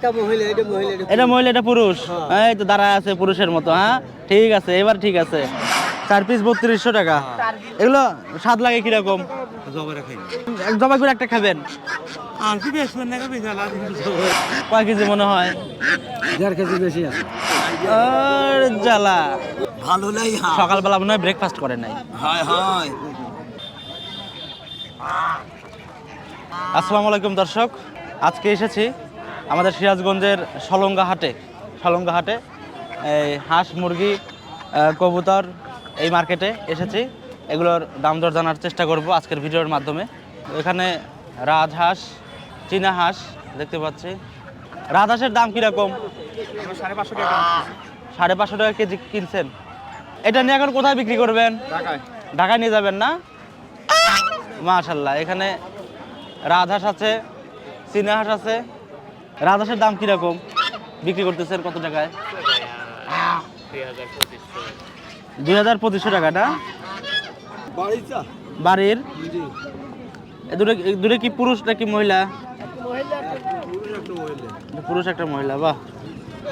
এটা মহিলা এটা এটা মহিলা এটা পুরুষ? হ্যাঁ। এই তো দাঁড়ায় আছে পুরুষের মতো হ্যাঁ? ঠিক আছে এবার ঠিক আছে। চার পিস বত্রিশশো টাকা। এগুলো স্বাদ লাগে কীরকম? জবাই করে একটা খাবেন। আর কি বেসবেন না খাবি জ্বালা কয় কেজি মনে হয়? দেড় কেজি বেশি আছে। জ্বালা। ভালো নাই সকালবেলা মনে হয় ব্রেকফাস্ট করে নাই। হয় হয়। আসসালামু আলাইকুম দর্শক আজকে এসেছি আমাদের সিরাজগঞ্জের সলঙ্গা হাটে সলঙ্গা হাটে এই হাঁস মুরগি কবুতর এই মার্কেটে এসেছি। এগুলোর দাম দর জানার চেষ্টা করব আজকের ভিডিওর মাধ্যমে। এখানে রাজহাঁস চীনা হাঁস দেখতে পাচ্ছি। রাজহাঁসের দাম কীরকম? সাড়ে পাঁচশো টাকা কেজি কিনছেন। এটা নিয়ে এখন কোথায় বিক্রি করবেন? ঢাকায়। নিয়ে যাবেন না? মাশাল্লাহ এখানে রাজহাঁস আছে চীনা হাঁস আছে। রাজহাঁসের দাম কীরকম? বিক্রি করতেছেন কত টাকায়? দুই হাজার পঁচিশশো টাকাটা বাড়ির? দূরে কি পুরুষ নাকি মহিলা? পুরুষ একটা মহিলা, বাহ।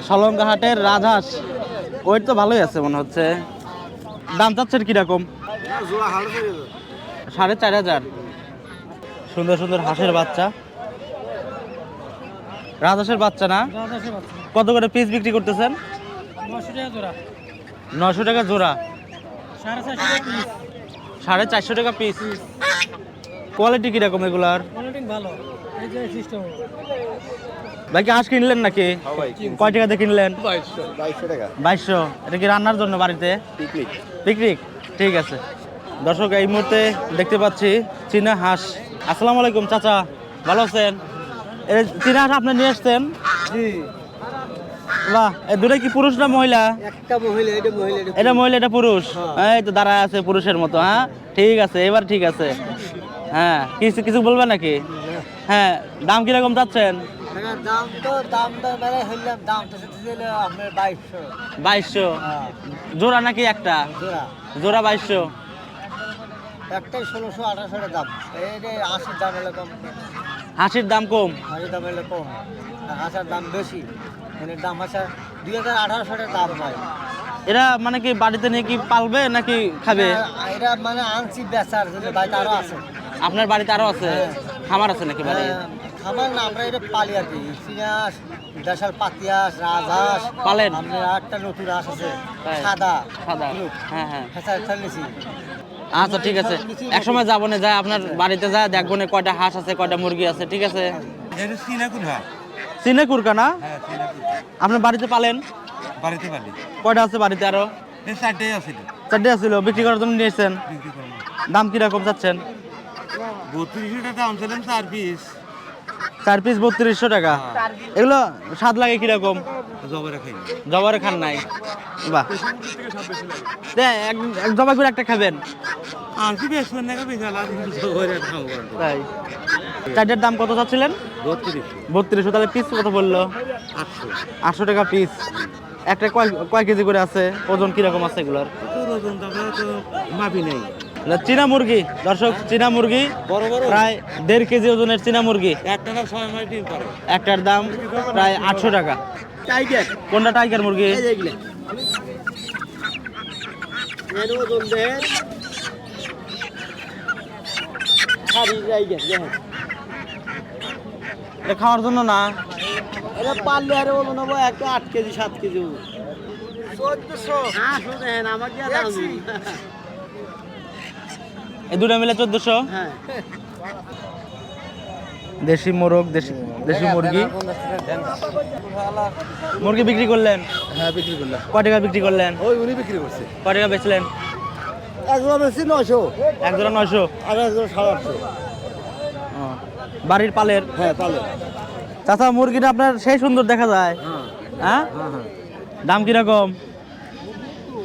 সলঙ্গা হাটের রাজহাঁস। ওয়েট তো ভালোই আছে মনে হচ্ছে। দাম চাচ্ছেন কীরকম? সাড়ে চার হাজার। সুন্দর সুন্দর হাঁসের বাচ্চা। রাজহাঁসের বাচ্চা না? কত করে পিস বিক্রি করতেছেন? নশো টাকা জোড়া। সাড়ে চারশো টাকা পিস কোয়ালিটি কীরকম এগুলার? ভাই কি হাঁস কিনলেন নাকি? কয় টাকাতে কিনলেন? বাইশশো। এটা কি রান্নার জন্য বাড়িতে? পিকনিক। পিকনিক? ঠিক আছে। দর্শক এই মুহূর্তে দেখতে পাচ্ছি চীনা হাঁস। আসসালামু আলাইকুম চাচা। ভালো আছেন? হাঁস আপনি নিয়ে আসছেন বাহ দূরে কি পুরুষ না মহিলা? একটা মহিলা এটা মহিলা এটা মহিলা এটা পুরুষ? হ্যাঁ। এই তো আছে পুরুষের মতো হ্যাঁ? ঠিক আছে এবার ঠিক আছে। হ্যাঁ কিছু কিছু নাকি? হ্যাঁ দাম কীরকম চাচ্ছেন? বাইশশো। হ্যাঁ। জোড়া নাকি একটা? জোড়া। বাইশশো? একটাই ষোলোশো দাম। এই আশির দাম হলে কম হাঁসির দাম কম? হাঁসির দাম হলে কম। আর হাঁসের দাম বেশি। মানে দাম হাঁসের দুই হাজার আঠারোশো টাকা দাম হয়। এরা মানে কি বাড়িতে নিয়ে কি পালবে নাকি খাবে? আর এটা মানে আনছি বেচার জন্য বাড়িতে আরও আছে। আপনার বাড়িতে আরও আছে? হ্যাঁ। খামার আছে নাকি বাড়ি হ্যাঁ, খামার না আমরা এটা পালি আর কি। চিনাস দেশাল পাতিয়াস রাজহাঁস পালেন? আপনার আটটা নতুন হাঁস আছে। সাদা। সাদা। হ্যাঁ হ্যাঁ। ফেসার ফেলেছি আচ্ছা ঠিক আছে। এক সময় যাব না যায় আপনার বাড়িতে যায় দেখব না কয়টা হাঁস আছে কয়টা মুরগি আছে ঠিক আছে? চিনে কুরকা না? হ্যাঁ আপনার বাড়িতে পালেন? বাড়িতে কয়টা আছে বাড়িতে আরও? চারটেই চারটে আছিল বিক্রি করার জন্য নিয়েছেন? দাম কীরকম চাচ্ছেন? বত্রিশশো টাকা দাম ছিলেন চার পিস। চার পিস বত্রিশশো টাকা। এগুলো স্বাদ লাগে কীরকম? জবরে খান নাই। বাহ। দে, এক- এক জবাই করে একটা খাবেন। আর কি বেসবেন না খাবি জ্বালা জবরে খাব তাই। চারটের দাম কত চাচ্ছিলেন? বত্রিশশো। তাহলে পিস কত বলল আটশো। টাকা পিস একটা কয় কয় কেজি করে আছে? ওজন কীরকম আছে এগুলোর? ওজন তো মাপি নেই। চীনা মুরগি। দর্শক চীনা মুরগি প্রায় দেড় কেজি ওজনের চীনা মুরগি। একটার দাম প্রায় আটশো টাকা। টাইগার। কোনটা টাইগার মুরগি? খাওয়ার জন্য না? এটা পারলে আরে হব একটা আট কেজি সাত কেজি চোদ্দশো। আমাকে এই দুটো মিলে চোদ্দশো। হ্যাঁ। দেশি মোরগ দেশি দেশি মুরগি। মুরগি বিক্রি করলেন? হ্যাঁ বিক্রি করলাম। কয় টাকা বিক্রি করলেন? ওই উনি বিক্রি করছে। কয় টাকা বেচলেন? বেশি এক জোড়া নয়শো? আর সাড়ে আটশো। বাড়ির পালের? হ্যাঁ তাহলে চাচা মুরগিটা আপনার সেই সুন্দর দেখা যায়। হ্যাঁ। দাম কীরকম?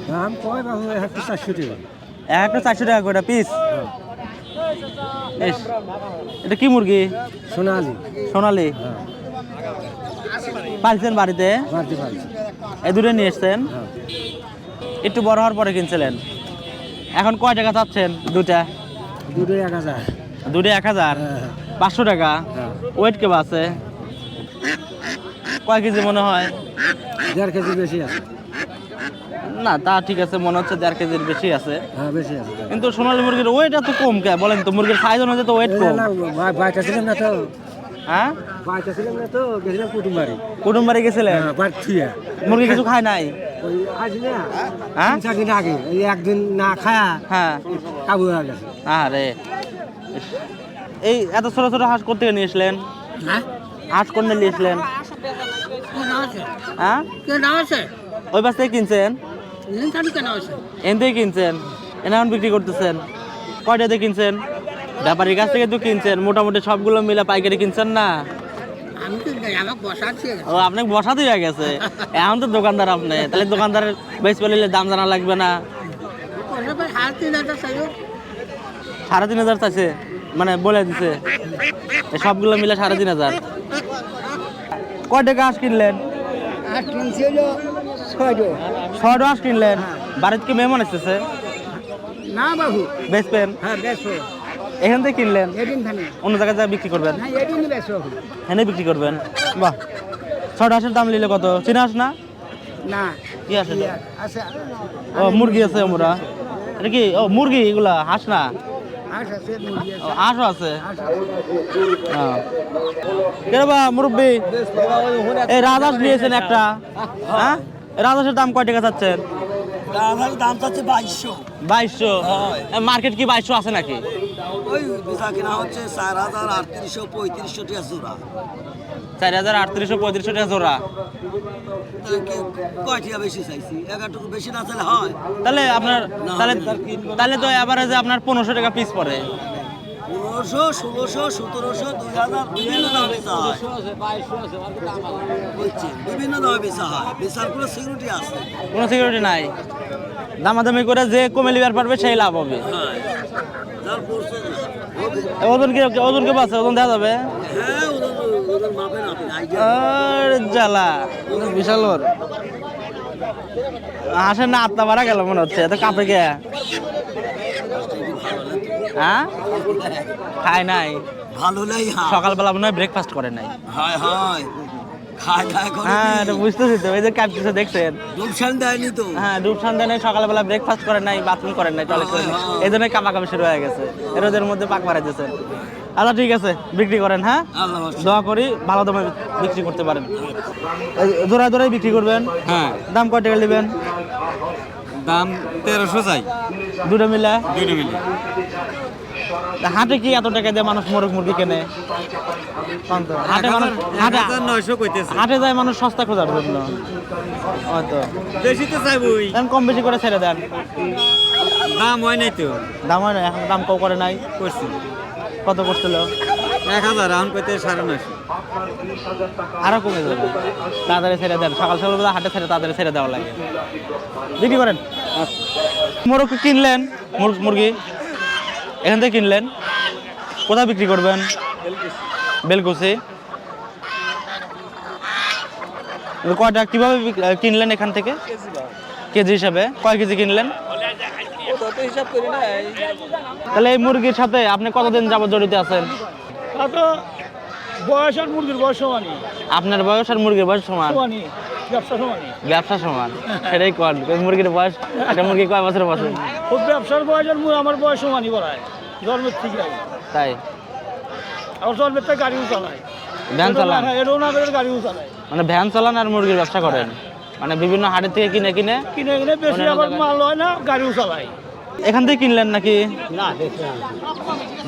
দাম কয় চারশো টাকা। একটা চারশো টাকা করে পিস এটা কি মুরগি? সোনালি। সোনালি? পালছেন বাড়িতে? এই দূরে নিয়ে এসছেন? হ্যাঁ। একটু বড় হওয়ার পরে কিনছিলেন। এখন কয় টাকা চাচ্ছেন দুটা দুটো এক হাজার। দুটো এক হাজার? হ্যাঁ। পাঁচশো টাকা? হ্যাঁ। ওয়েট কেবা আছে? কয় কেজি মনে হয়? দেড় কেজি বেশি আছে। না তা ঠিক আছে মনে হচ্ছে দেড় কেজির বেশি আছে। হ্যাঁ বেশি আছে কিন্তু সোনালী মুরগির ওয়েট এত কম কে? বলেন তো মুরগির সাইজ অনুযায়ী তো ওয়েট কম। বাইটা ছিলাম না তো? হ্যাঁ? বাইটা ছিলাম না তো? গেছিলাম কুটুম বাড়ি কুটুম বাড়ি গেছিলেন মুরগি কিছু খায় নাই? ওই আজ না হ্যাঁ? চার দিন আগে এই একদিন না খায়া হ্যাঁ। কাবু হয়ে গেছে। আরে এই এত ছোট ছোট হাঁস করতে নিয়ে এসলেন? হ্যাঁ? হাঁস করতে নিয়ে এসলেন? হ্যাঁ কেন আছে? ওই বাস থেকে কিনছেন? এন কিনছেন। এনে এখন বিক্রি করতেছেন। কয়টা দিয়ে কিনছেন? ব্যাপারীর কাছ থেকে তো কিনছেন। মোটামুটি সবগুলো মিলে পাইকারি কিনছেন না? ও আপনাকে বসাতে হয়ে গেছে। এখন তো দোকানদার আপনি। তাহলে দোকানদারের বেশ পেলে দাম জানা লাগবে না। সাড়ে তিন হাজার চাইছে। মানে বলে দিছে। সবগুলো মিলে সাড়ে তিন হাজার। কয় টাকা হাঁস কিনলেন? হলো ছয়টো কিনলেন বাড়িতে কি মেহমান এসেছে? না বাবু। বেচবেন হ্যাঁ বেশো এখান থেকে কিনলেন? অন্য জায়গায় যা বিক্রি করবেন? হ্যাঁ এখানে বিক্রি করবেন? বাহ। ছয়টা হাঁসের দাম নিলে কত? চীনা হাঁস না? না। কি আছে ও মুরগি আছে আমরা এটা কি? ও মুরগি এগুলা হাঁস না? হাঁসও আছে? আচ্ছা হ্যাঁ। কেরে বা মুরব্বী? এই রাজহাঁস নিয়েছেন একটা। হ্যাঁ। এই রাজহাঁসের দাম কয় টাকা চাচ্ছেন রাধার দাম চাচ্ছে বাইশশো। বাইশশো? মার্কেট কি বাইশশো আছে নাকি? ওই বেচা কেনা হচ্ছে চার হাজার আটত্রিশশো পঁয়ত্রিশশো টাকা জোড়া। চার হাজার আটত্রিশশো পঁয়ত্রিশশো টাকা জোড়া। হয়। তাহলে আপনার তাহলে তাহলে তো এভারেজে আপনার পনেরোশো টাকা পিস পড়ে। পনেরোশো ষোলোশো সতেরোশো দুই হাজার বিভিন্ন দামে বেচা হয় বুঝছেন বিভিন্ন দামে বেচা হয়। বেচার কোনো সিকিউরিটি আছে। কোনো সিকিউরিটি নাই। দামাদামি করে যে কমে লিবার পারবে সেই লাভ হবে। হ্যাঁ ওজন কি ওজন কি আছে ওজন দেওয়া যাবে? হ্যাঁ আর জ্বালা বিশাল ওর। হাসের না আত্মা বাড়া গেল মনে হচ্ছে এত কাপে গে হ্যাঁ? খায় নাই? ভালো নাই হ্যাঁ। সকালবেলা মনে হয় ব্রেকফাস্ট করে নাই। হয় হয় হ্যাঁ হ্যাঁ সকালবেলা ব্রেকফাস্ট করে নাই বাথরুম করেন নাই টয়লেট করেন এই শুরু হয়ে গেছে। মধ্যে পাক মারা দিয়েছেন। আচ্ছা ঠিক আছে বিক্রি করেন হ্যাঁ। দোয়া করি ভালো দামে বিক্রি করতে পারেন। এই জোড়ায় জোড়ায় বিক্রি করবেন। হ্যাঁ। দাম কয় টাকা নেবেন? দাম তেরোশো চাই। দুটো মিলে? দুটো মিলে। হাটে কি এত টাকা দিয়ে মানুষ মোরগ মুরগি কেনে? হাটে মানুষ হাটে নয়শো কইতেছে। হাটে যায় মানুষ সস্তা খোঁজার জন্য। হয়তো বেশি তো চাইবই। কম বেশি করে ছেড়ে দেন। দাম হয় নাই তো। দাম হয় না এখন দাম কম করে নাই। করছি। কত করছিল? এক হাজার এখন সাড়ে নয়শো। কমে যাবে। তাড়াতাড়ি ছেড়ে দেন। সকাল সকালবেলা হাটে ছেড়ে তাড়াতাড়ি ছেড়ে দেওয়া লাগে। বিক্রি করেন? মোরগ কিনলেন? মুরগি? এখান থেকে কিনলেন? কোথায় বিক্রি করবেন? বেলকুচি। কয়টা, কীভাবে কিনলেন এখান থেকে? কেজি হিসাবে। কয় কেজি কিনলেন? তাহলে এই মুরগির সাথে আপনি কতদিন যাবত জড়িত আছেন? বয়স আর মুরগির বয়স সমানই। আপনার বয়স আর মুরগির বয়স সমান? সমানই ব্যবসা সমানই। ব্যবসা সমান সেটাই কর মুরগির বয়স একটা মুরগি কয় বছর বসে খুব ব্যবসার বয়স আর আমার বয়স সমানই বলায় জন্মের ঠিক আছে তাই? আমার জন্মের থেকে গাড়িও চালায়। ভ্যান চালান? হ্যাঁ এটাও না করে গাড়িও চালায়। মানে ভ্যান চালান আর মুরগির ব্যবসা করেন? মানে বিভিন্ন হাটের থেকে কিনে কিনে? কিনে কিনে বেশি আবার মাল হয় না গাড়িও চালায়। এখান থেকে কিনলেন নাকি? না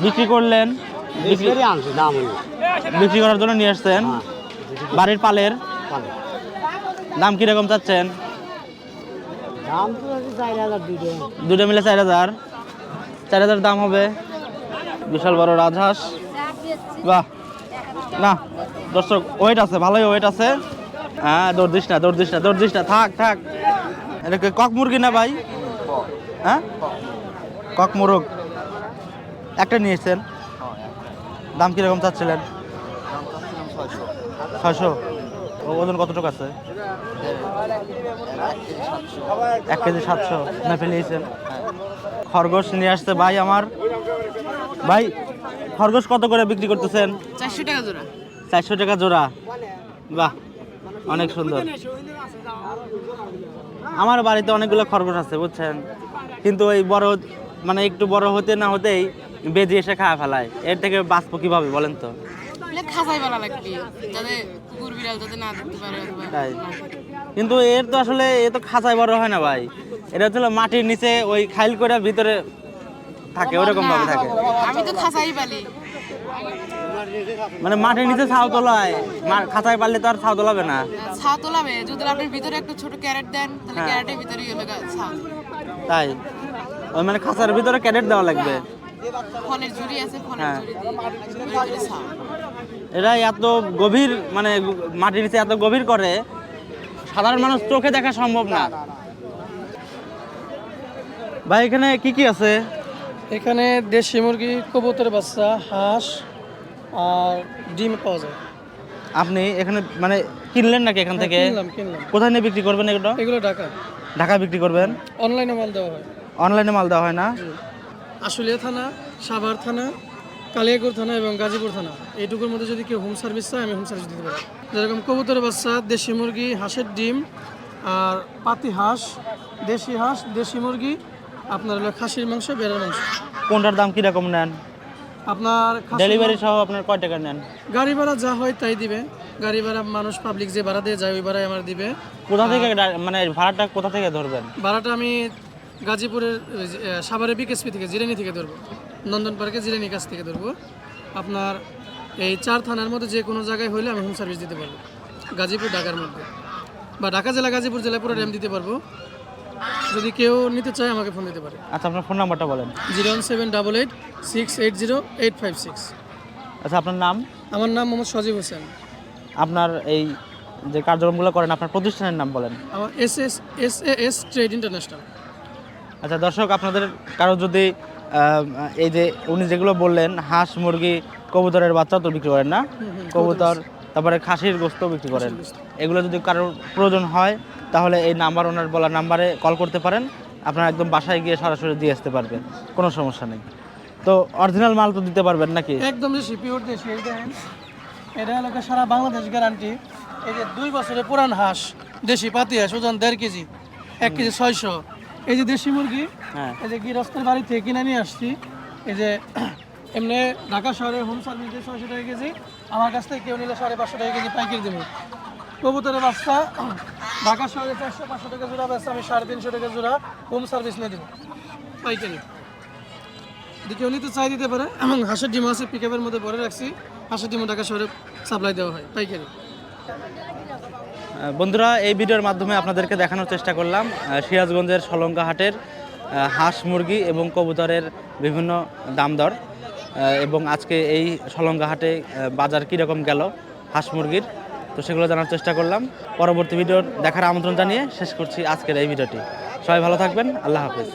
বিক্রি করলেন? বিক্রি আনছি দাম বিক্রি করার জন্য নিয়ে আসছেন? বাড়ির পালের? দাম কীরকম চাচ্ছেন? দাম তো চার হাজার দুটো মিলে চার হাজার। চার হাজার দাম হবে। বিশাল বড় রাজহাঁস। বাহ। না দর্শক ওয়েট আছে ভালোই ওয়েট আছে। হ্যাঁ দৌড় দিস না দৌড় দিস না দৌড় দিস না। থাক থাক। এটা কি কক মুরগি না ভাই? হ্যাঁ? কক মুরগ। একটা নিয়েছেন। দাম কীরকম চাচ্ছিলেন? ছয়শো। ওজন কতটুকু আছে? এক কেজি সাতশো। না ফেলিয়েছেন খরগোশ নিয়ে আসছে ভাই আমার। ভাই খরগোশ কত করে বিক্রি করতেছেন? চারশো টাকা জোড়া। চারশো টাকা জোড়া। বাহ অনেক সুন্দর। আমার বাড়িতে অনেকগুলো খরগোশ আছে বুঝছেন? কিন্তু ওই বড় মানে একটু বড় হতে না হতেই বেজি এসে খাওয়া ফেলায়। এর থেকে বাঁচবো কীভাবে বলেন তো? খাঁচাই বানা লাগবে যাতে কুকুর বিড়াল যাতে না দেখতে পারে তাই। কিন্তু এর তো আসলে এ তো খাঁচায় বড় হয় না ভাই। এটা হচ্ছে মাটির নিচে ওই খাইল করে ভিতরে থাকে ওরকম ভাবে থাকে। আমি তো খাঁচাই পালি মানে মাটির নিচে ছাউ তোলায়। খাঁচায় পারলে তো আর ছাউ তোলাবে না। ছা তোলাবে যদি আপনি ভিতরে একটা ছোট ক্যারেট দেন তাহলে হ্যাঁ। ক্যারেটের ভিতরে গেলে ছা তাই। ওই মানে খাঁচার ভিতরে ক্যারেট দেওয়া লাগবে। ফলের ঝুড়ি আছে ফলের হ্যাঁ। ঝুড়ি এরা এত গভীর মানে মাটির নিচে এত গভীর করে সাধারণ মানুষ চোখে দেখা সম্ভব না। ভাই এখানে কি কি আছে? এখানে দেশি মুরগি কবুতর বাচ্চা হাঁস আর ডিম পাওয়া যায়। আপনি এখানে মানে কিনলেন নাকি এখান থেকে? কিনলাম কিনলাম। কোথায় নিয়ে বিক্রি করবেন এগুলো? এগুলো ঢাকা ঢাকা বিক্রি করবেন? অনলাইনে মাল দেওয়া হয়। অনলাইনে মাল দেওয়া হয় না? আশুলিয়া থানা সাভার থানা কালিয়াকুর থানা এবং গাজীপুর থানা। এইটুকুর মধ্যে যদি কেউ হোম সার্ভিস চায় আমি হোম সার্ভিস দিতে পারি। যেরকম কবুতর বাচ্চা দেশি মুরগি হাঁসের ডিম আর পাতি হাঁস দেশি হাঁস দেশি মুরগি আপনার হলো খাসির মাংস বেড়ার মাংস। কোনটার দাম কীরকম নেন? আপনার ডেলিভারি সহ আপনার কয় টাকা নেন? গাড়ি ভাড়া যা হয় তাই দিবে। গাড়ি ভাড়া মানুষ পাবলিক যে ভাড়া দিয়ে যায় ওই ভাড়াই আমার দিবে। কোথা থেকে মানে ভাড়াটা কোথা থেকে ধরবেন? ভাড়াটা আমি গাজীপুরের সাভারের বিকেএসপি থেকে জিরানি থেকে ধরবো। নন্দন পার্কে জিরানি কাছ থেকে ধরবো। আপনার এই চার থানার মধ্যে যে কোনো জায়গায় হইলে আমি হোম সার্ভিস দিতে পারব। গাজীপুর ঢাকার মধ্যে। বা ঢাকা জেলা গাজীপুর জেলা পুরো আমি দিতে পারব। যদি কেউ নিতে চায় আমাকে ফোন দিতে পারে। আচ্ছা আপনার ফোন নাম্বারটা বলেন। Zero one seven double eight six eight zero eight five six. আচ্ছা আপনার নাম? আমার নাম মোহাম্মদ সজীব হোসেন। আপনার এই যে কার্যক্রমগুলো করেন আপনার প্রতিষ্ঠানের নাম বলেন। আমার S S S A S trade international আচ্ছা দর্শক আপনাদের কারও যদি এই যে উনি যেগুলো বললেন হাঁস মুরগি কবুতরের বাচ্চা তো বিক্রি করেন না? কবুতর তারপরে খাসির গোস্ত বিক্রি করেন। এগুলো যদি কারোর প্রয়োজন হয় তাহলে এই নাম্বার ওনার বলা নাম্বারে কল করতে পারেন। আপনারা একদম বাসায় গিয়ে সরাসরি দিয়ে আসতে পারবেন। কোনো সমস্যা নেই। তো অরিজিনাল মাল তো দিতে পারবেন নাকি? একদম দেশি পিওর দেশি এটা হলো সারা বাংলাদেশ গ্যারান্টি এই যে দুই বছরের পুরান হাঁস দেশি পাতি হাঁস ওজন দেড় কেজি এক কেজি ছয়শো। এই যে দেশি মুরগি হ্যাঁ। এই যে গৃহস্থের বাড়ি থেকে কিনে নিয়ে আসছি এই যে এমনি ঢাকা শহরে হোম সার্ভিস দিয়ে ছয়শো টাকা কেজি আমার কাছ থেকে কেউ নিলে সাড়ে পাঁচশো টাকা কেজি পাইকারি দেবো। কবুতরের বাচ্চা ঢাকা শহরে চারশো পাঁচশো টাকা জোড়া বেচা আমি সাড়ে তিনশো টাকা জোড়া হোম সার্ভিস নিয়ে দেবো পাইকারি। কেউ নিতে চাই দিতে পারে এবং হাঁসের ডিম আছে পিকআপের মধ্যে ভরে রাখছি হাঁসের ডিমও ঢাকা শহরে সাপ্লাই দেওয়া হয় পাইকারি। বন্ধুরা, এই ভিডিওর মাধ্যমে আপনাদেরকে দেখানোর চেষ্টা করলাম সিরাজগঞ্জের সলঙ্কা হাটের হাঁস মুরগি এবং কবুতরের বিভিন্ন দাম দর এবং আজকে এই সলঙ্কা হাটে বাজার কীরকম গেল হাঁস মুরগির, তো সেগুলো জানার চেষ্টা করলাম। পরবর্তী ভিডিওর দেখার আমন্ত্রণ জানিয়ে শেষ করছি আজকের এই ভিডিওটি। সবাই ভালো থাকবেন, আল্লাহ হাফেজ।